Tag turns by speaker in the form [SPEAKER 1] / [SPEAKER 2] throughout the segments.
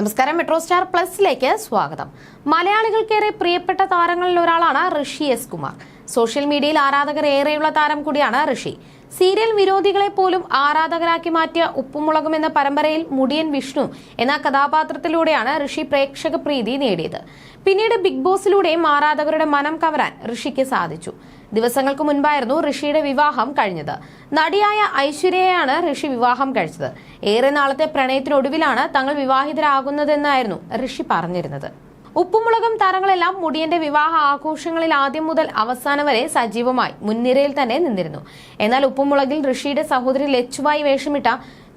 [SPEAKER 1] നമസ്കാരം. Metro star പ്ലസിലേക്ക് സ്വാഗതം. മലയാളികൾക്കേറെ പ്രിയപ്പെട്ട താരങ്ങളിൽ ഒരാളാണ് ഋഷി എസ് കുമാർ. സോഷ്യൽ മീഡിയയിൽ ആരാധകർ ഏറെയുള്ള താരം കൂടിയാണ് ഋഷി. സീരിയൽ വിരോധികളെ പോലും ആരാധകരാക്കി മാറ്റിയ ഉപ്പുമുളകും എന്ന പരമ്പരയിൽ മുടിയൻ വിഷ്ണു എന്ന കഥാപാത്രത്തിലൂടെയാണ് ഋഷി പ്രേക്ഷക പ്രീതി നേടിയത്. പിന്നീട് ബിഗ് ബോസിലൂടെയും ആരാധകരുടെ മനം കവരാൻ ഋഷിക്ക് സാധിച്ചു. ദിവസങ്ങൾക്ക് മുൻപായിരുന്നു ഋഷിയുടെ വിവാഹം കഴിഞ്ഞത്. നടിയായ ഐശ്വര്യയാണ് ഋഷി വിവാഹം കഴിച്ചത്. ഏറെ നാളത്തെ പ്രണയത്തിനൊടുവിലാണ് തങ്ങൾ വിവാഹിതരാകുന്നതെന്നായിരുന്നു ഋഷി പറഞ്ഞിരുന്നത്. ഉപ്പുമുളകം താരങ്ങളെല്ലാം മുടിയന്റെ വിവാഹ ആഘോഷങ്ങളിൽ ആദ്യം മുതൽ അവസാനം വരെ സജീവമായി മുൻനിരയിൽ തന്നെ നിന്നിരുന്നു. എന്നാൽ ഉപ്പുമുളകിൽ ഋഷിയുടെ സഹോദരി ലച്ചുവായി വേഷമിട്ട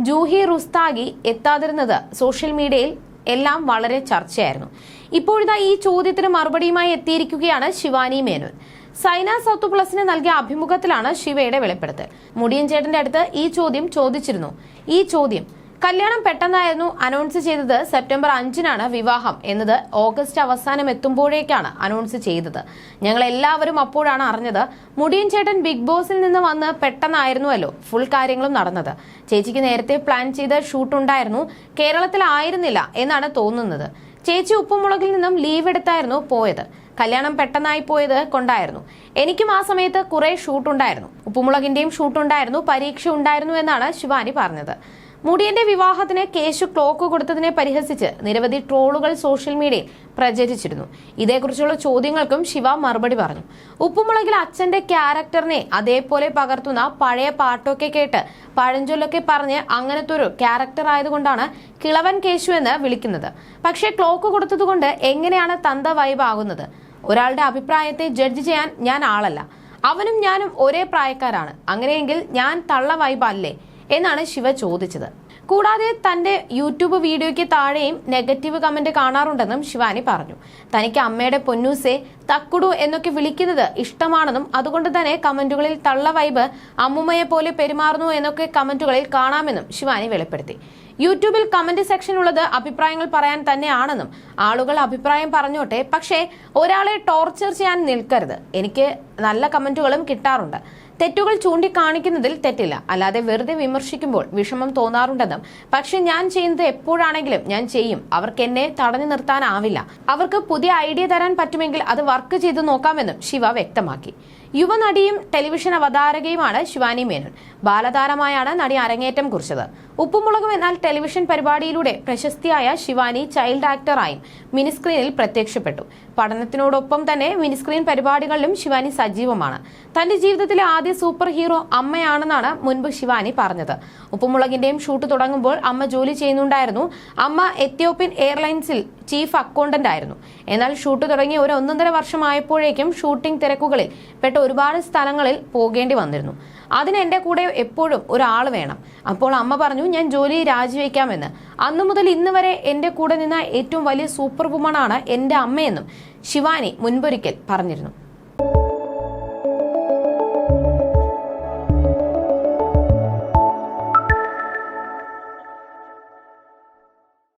[SPEAKER 1] ജൂഹി റുസ്താഗി എത്താതിരുന്നത് സോഷ്യൽ മീഡിയയിൽ എല്ലാം വളരെ ചർച്ചയായിരുന്നു. ഇപ്പോഴിതാ ഈ ചോദ്യത്തിന് മറുപടിയുമായി എത്തിയിരിക്കുകയാണ് ശിവാനി മേനോൻ. സൈന സൗത്ത് പ്ലസിന് നൽകിയ അഭിമുഖത്തിലാണ് ശിവയുടെ വെളിപ്പെടുത്തൽ. മുടിയൻ ചേട്ടന്റെ അടുത്ത് ഈ ചോദ്യം ചോദിച്ചിരുന്നു. ഈ ചോദ്യം കല്യാണം പെട്ടെന്നായിരുന്നു അനൗൺസ് ചെയ്തത് സെപ്റ്റംബർ അഞ്ചിനാണ് വിവാഹം എന്നത് ഓഗസ്റ്റ് അവസാനം എത്തുമ്പോഴേക്കാണ് അനൗൺസ് ചെയ്തത്. ഞങ്ങൾ എല്ലാവരും അപ്പോഴാണ് അറിഞ്ഞത് മുടിയൻ ചേട്ടൻ ബിഗ് ബോസിൽ നിന്ന് വന്ന് പെട്ടെന്നായിരുന്നുവല്ലോ ഫുൾ കാര്യങ്ങളും നടന്നത്. ചേച്ചിക്ക് നേരത്തെ പ്ലാൻ ചെയ്ത ഷൂട്ട് ഉണ്ടായിരുന്നു കേരളത്തിലായിരുന്നില്ല എന്നാണ് തോന്നുന്നത്. ചേച്ചി ഉപ്പുമുളകിൽ നിന്നും ലീവ് എടുത്തായിരുന്നു പോയത്. കല്യാണം പെട്ടെന്നായി പോയത് കൊണ്ടായിരുന്നു. എനിക്കും ആ സമയത്ത് കുറെ ഷൂട്ട് ഉണ്ടായിരുന്നു. ഉപ്പുമുളകിന്റെയും ഷൂട്ട് ഉണ്ടായിരുന്നു. പരീക്ഷ ഉണ്ടായിരുന്നു എന്നാണ് ശിവാനി പറഞ്ഞത്. മുടിയന്റെ വിവാഹത്തിന് കേശു ക്ലോക്ക് കൊടുത്തതിനെ പരിഹസിച്ച് നിരവധി ട്രോളുകൾ സോഷ്യൽ മീഡിയയിൽ പ്രചരിച്ചിരുന്നു. ഇതേക്കുറിച്ചുള്ള ചോദ്യങ്ങൾക്കും ശിവ മറുപടി പറഞ്ഞു. ഉപ്പുമുളകിൽ അച്ഛന്റെ ക്യാരക്ടറിനെ അതേപോലെ പകർത്തുന്ന പഴയ പാട്ടൊക്കെ കേട്ട് പഴഞ്ചൊല്ലൊക്കെ പറഞ്ഞ് അങ്ങനത്തെ ഒരു ക്യാരക്ടർ ആയതുകൊണ്ടാണ് കിളവൻ കേശു എന്ന് വിളിക്കുന്നത്. പക്ഷേ ക്ലോക്ക് കൊടുത്തതുകൊണ്ട് എങ്ങനെയാണ് തന്ത വൈബ് ആകുന്നത്? ഒരാളുടെ അഭിപ്രായത്തെ ജഡ്ജ് ചെയ്യാൻ ഞാൻ ആളല്ല. അവനും ഞാനും ഒരേ പ്രായക്കാരാണ്. അങ്ങനെയെങ്കിൽ ഞാൻ തള്ള വൈബ് അല്ലേ എന്നാണ് ശിവ ചോദിച്ചത്. കൂടാതെ തന്റെ യൂട്യൂബ് വീഡിയോയ്ക്ക് താഴെയും നെഗറ്റീവ് കമന്റ് കാണാറുണ്ടെന്നും ശിവാനി പറഞ്ഞു. തനിക്ക് അമ്മയുടെ പൊന്നൂസെ തക്കുടു എന്നൊക്കെ വിളിക്കുന്നത് ഇഷ്ടമാണെന്നും അതുകൊണ്ട് തന്നെ കമന്റുകളിൽ തള്ള വൈബ് അമ്മുമ്മയെ പോലെ പെരുമാറുന്നു എന്നൊക്കെ കമന്റുകളിൽ കാണാമെന്നും ശിവാനി വെളിപ്പെടുത്തി. യൂട്യൂബിൽ കമന്റ് സെക്ഷൻ ഉള്ളത് അഭിപ്രായങ്ങൾ പറയാൻ തന്നെയാണെന്നും ആളുകൾ അഭിപ്രായം പറഞ്ഞോട്ടെ പക്ഷേ ഒരാളെ ടോർച്ചർ ചെയ്യാൻ നിൽക്കരുത്. എനിക്ക് നല്ല കമന്റുകളും കിട്ടാറുണ്ട്. തെറ്റുകൾ ചൂണ്ടിക്കാണിക്കുന്നതിൽ തെറ്റില്ല. അല്ലാതെ വെറുതെ വിമർശിക്കുമ്പോൾ വിഷമം തോന്നാറുണ്ടെന്നും പക്ഷെ ഞാൻ ചെയ്യുന്നത് എപ്പോഴാണെങ്കിലും ഞാൻ ചെയ്യും. അവർക്ക് എന്നെ തടഞ്ഞു നിർത്താനാവില്ല. അവർക്ക് പുതിയ ഐഡിയ തരാൻ പറ്റുമെങ്കിൽ അത് വർക്ക് ചെയ്ത് നോക്കാമെന്നും ശിവ വ്യക്തമാക്കി. യുവനടിയും ടെലിവിഷൻ അവതാരകയുമാണ് ശിവാനി മേനോൻ. ബാലതാരമായാണ് നടി അരങ്ങേറ്റം കുറിച്ചത്. ഉപ്പുമുളകും എന്നാൽ ടെലിവിഷൻ പരിപാടിയിലൂടെ പ്രശസ്തിയായ ശിവാനി ചൈൽഡ് ആക്ടറായും മിനിസ്ക്രീനിൽ പ്രത്യക്ഷപ്പെട്ടു. പഠനത്തിനോടൊപ്പം തന്നെ മിനിസ്ക്രീൻ പരിപാടികളിലും ശിവാനി സജീവമാണ്. തന്റെ ജീവിതത്തിലെ ആദ്യ സൂപ്പർ ഹീറോ അമ്മയാണെന്നാണ് മുൻപ് ശിവാനി പറഞ്ഞത്. ഉപ്പുമുളകിന്റെയും ഷൂട്ട് തുടങ്ങുമ്പോൾ അമ്മ ജോലി ചെയ്യുന്നുണ്ടായിരുന്നു. അമ്മ എത്യോപ്യൻ എയർലൈൻസിൽ ചീഫ് അക്കൗണ്ടന്റ് ആയിരുന്നു. എന്നാൽ ഷൂട്ട് തുടങ്ങി ഒരു ഒന്നൊന്നര വർഷമായപ്പോഴേക്കും ഷൂട്ടിംഗ് തിരക്കുകളിൽ പെട്ട ഒരുപാട് സ്ഥലങ്ങളിൽ പോകേണ്ടി വന്നിരുന്നു. അതിന് എന്റെ കൂടെ എപ്പോഴും ഒരാൾ വേണം. അപ്പോൾ അമ്മ പറഞ്ഞു ഞാൻ ജോലി രാജിവെക്കാമെന്ന്. അന്നു മുതൽ ഇന്ന് വരെ എന്റെ കൂടെ നിന്ന ഏറ്റവും വലിയ സൂപ്പർ വുമണാണ് എന്റെ അമ്മയെന്നും ശിവാനി മുൻപൊരിക്കൽ പറഞ്ഞിരുന്നു.